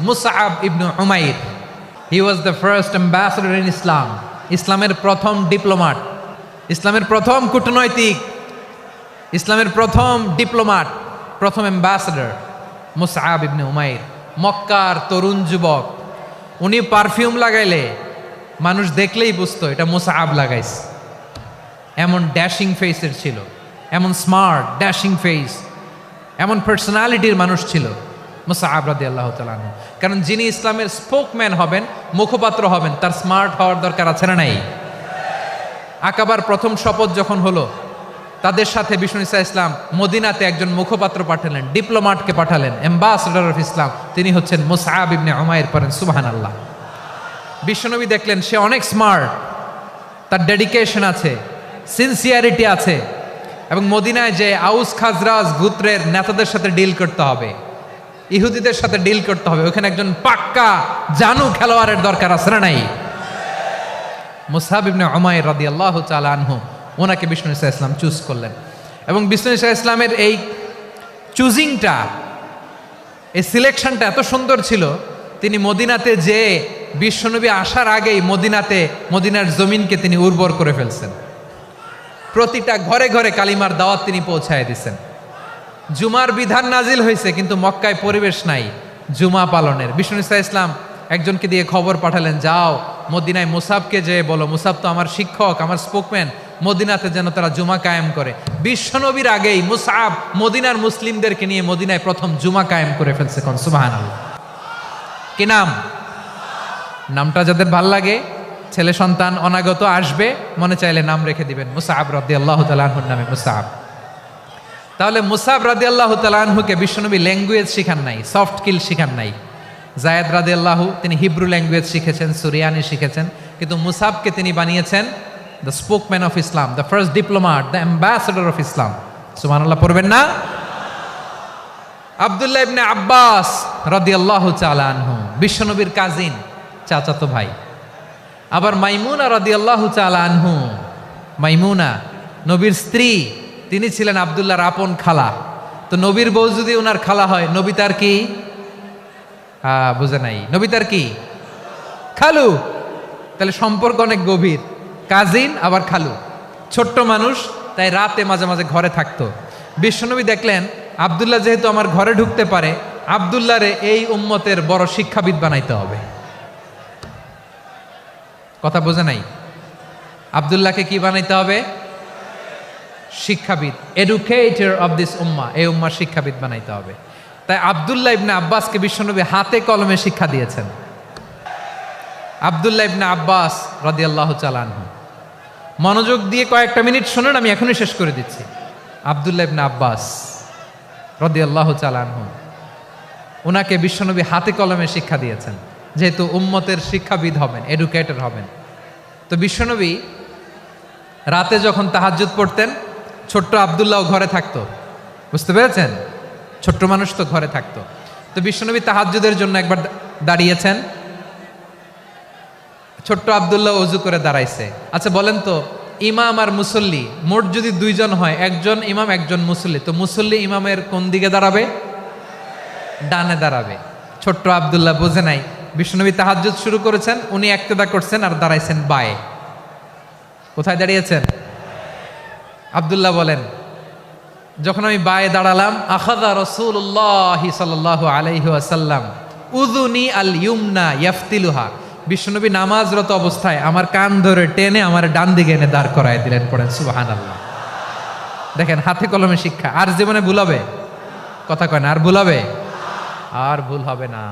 Musab ibn Umair. He was the first ambassador in Islam ইসলামের প্রথম diplomat ইসলামের প্রথম কূটনৈতিক। ইসলামের প্রথম ডিপ্লোমাট প্রথম অ্যাম্বাসেডর মুসাআব ইবনে উমাইর। মক্কার তরুণ যুবক। উনি পারফিউম লাগাইলে, মানুষ দেখলেই বুঝতো, এটা মুসাআব লাগাইছে। এমন ড্যাশিং ফেসের ছিল। এমন স্মার্ট ড্যাশিং ফেস এমন পার্সোনালিটির মানুষ ছিল। মুসাআব রাদি আল্লাহ তালানু কারণ যিনি ইসলামের স্পোকম্যান হবেন, মুখপাত্র হবেন, তার স্মার্ট হওয়ার দরকার আছে না নাই? আকাবার প্রথম শপথ যখন হলো, তাদের সাথে বিষ্ণু ইসা ইসলাম মদিনাতে একজন মুখপাত্র পাঠালেন, ডিপ্লোমাটকে পাঠালেন, অ্যাম্বাসেডর অফ ইসলাম। তিনি হচ্ছেন মুসাআব ইবনে উমায়ের পরেন সুবাহান আল্লাহ বিশ্বনবী দেখলেন, সে অনেক স্মার্ট, তার ডেডিকেশন আছে, সিনসিয়ারিটি আছে, এবং মদিনায় যে আউস খাজরাজ গুত্রের নেতাদের সাথে ডিল করতে হবে। ইহুদিদের সাথে ডিল করতে হবে। ওখানে একজন পাক্কা জানু খেলোয়াড়ের দরকার আছে না নাই? মুসাহাব উমাইর রাদিয়াল্লাহু তাআলা আনহু, ওনাকে বিষ্ণু ইসা ইসলাম চুজ করলেন। এবং বিষ্ণু ইসা ইসলামের এই চুজিংটা এই সিলেকশনটা এত সুন্দর ছিল, তিনি মদিনাতে যে বিশ্বনবী আসার আগেই মদিনাতে, মদিনার জমিনকে তিনি উর্বর করে ফেলছেন। প্রতিটা ঘরে ঘরে কালিমার দাওয়াত তিনি পৌঁছায় দিচ্ছেন জুমার বিধান নাজিল হয়েছে, কিন্তু মক্কায় পরিবেশ নাই, জুমা পালনের। বিষ্ণু ইসা ইসলাম একজনকে দিয়ে খবর পাঠালেন, যাও মদিনায় মুসাবকে যে বলো, মুসাব তো আমার শিক্ষক, আমার স্পোকম্যান মদিনাতে যেন তারা জুমা কায়েম করে। বিশ্বনবীর আগেই মুসাব মদিনার মুসলিমদেরকে নিয়ে মদিনায় প্রথম জুমা কায়েম করে ফেলছে কোন? সুবাহান কি নাম? নামটা যাদের ভালো লাগে, ছেলে সন্তান অনাগত আসবে, মনে চাইলে নাম রেখে দিবেন মুসাহাব রদি আল্লাহ তালাহুর নামে মুসাহাব তাহলে মুসাব রাদি আল্লাহ তালাহুকে বিশ্বনবী ল্যাঙ্গুয়েজ শিখান নাই, সফট কিল শিখান নাই। জায়দ রাদি আল্লাহু তিনি হিব্রু ল্যাঙ্গুয়েজ শিখেছেন, সুরিয়ানি শিখেছেন, কিন্তু মুসাবকে তিনি বানিয়েছেন the spokesman of Islam the first diplomat the ambassador of Islam সুমান আল্লাহ পড়বেন না? আবদুল্লাহ ইবনে আব্বাস রাদিয়াল্লাহু তাআলা আনহু, বিশ্বনবীর কাজিন চাচাতো ভাই। আবার মাইমুনা রাদিয়াল্লাহু তাআলা আনহু, মাইমুনা, নবীর স্ত্রী তিনি ছিলেন আবদুল্লাহর আপন খালা। তো নবীর বউ যদি ওনার খালা হয়, নবী তার কি? হ্যাঁ বুঝে নাই। নবী তার কি? খালু। তাহলে সম্পর্ক অনেক গভীর। কাজিন, আবার খালু। ছোট্ট মানুষ, তাই রাতে মাঝে মাঝে ঘরে থাকতো। বিশ্বনবী দেখলেন, আবদুল্লাহ যেহেতু আমার ঘরে ঢুকতে পারে, আবদুল্লাহরে এই উম্মতের বড় শিক্ষাবিদ বানাইতে হবে। কথা বোঝে নাই? আবদুল্লাহকে কি বানাইতে হবে? শিক্ষাবিদ এডুকেটর অব দিস উম্মা এই উম্মার শিক্ষাবিদ বানাইতে হবে। তাই আবদুল্লাহ ইবনে আব্বাসকে বিশ্বনবী হাতে কলমে শিক্ষা দিয়েছেন। আবদুল্লাহ ইবনে আব্বাস রাদিয়াল্লাহ চালানহু মনোযোগ দিয়ে কয়েকটা মিনিট শুনুন, আমি এখনই শেষ করে দিচ্ছি। আবদুল্লাহ ইবনে আব্বাস রদিয়াল্লাহ চালানহু ওনাকে বিশ্বনবী হাতে কলমে শিক্ষা দিয়েছেন। যেহেতু উম্মতের শিক্ষাবিদ হবেন এডুকেটর হবেন। তো বিশ্বনবী রাতে যখন তাহাজ্জুদ পড়তেন ছোট্ট আবদুল্লাহ ঘরে থাকতো। বুঝতে পেরেছেন? ছোট্ট মানুষ তো ঘরে থাকতো। তো বিশ্বনবী তাহাজ্জুদের জন্য একবার দাঁড়িয়েছেন। ছোট্ট আবদুল্লাহ অজু করে দাঁড়াইছে। আচ্ছা বলেন তো, ইমাম আর মুসল্লি, মোট যদি দুইজন হয়, একজন ইমাম, একজন মুসল্লি, তো মুসল্লি ইমামের কোন দিকে দাঁড়াবে? ডানে দাঁড়াবে। ছোট্ট আবদুল্লাহ বোঝে নাই। বিষ্ণুনবী তাহাজ্জুদ শুরু করেছেন, উনি একতেদা করছেন আর দাঁড়াইছেন বায়ে। কোথায় দাঁড়িয়েছেন? আবদুল্লাহ বলেন, যখন আমি বায়ে দাঁড়ালাম আখাদা রসুল্লাহ সাল্লাহ আলাইহি আসাল্লাম উদুনি আল ইউমনা ইয়াফতিলুহা, বিশ্বনবী নামাজরত অবস্থায় আমার কান ধরে টেনে আমার ডান দিকে এনে দাঁড় করায় দিলেন, পড়েন সুবাহান আল্লাহ দেখেন, হাতে কলমে শিক্ষা, আর জীবনে ভুল হবে? কথা কয় না, আর ভুল হবে? আর ভুল হবে না।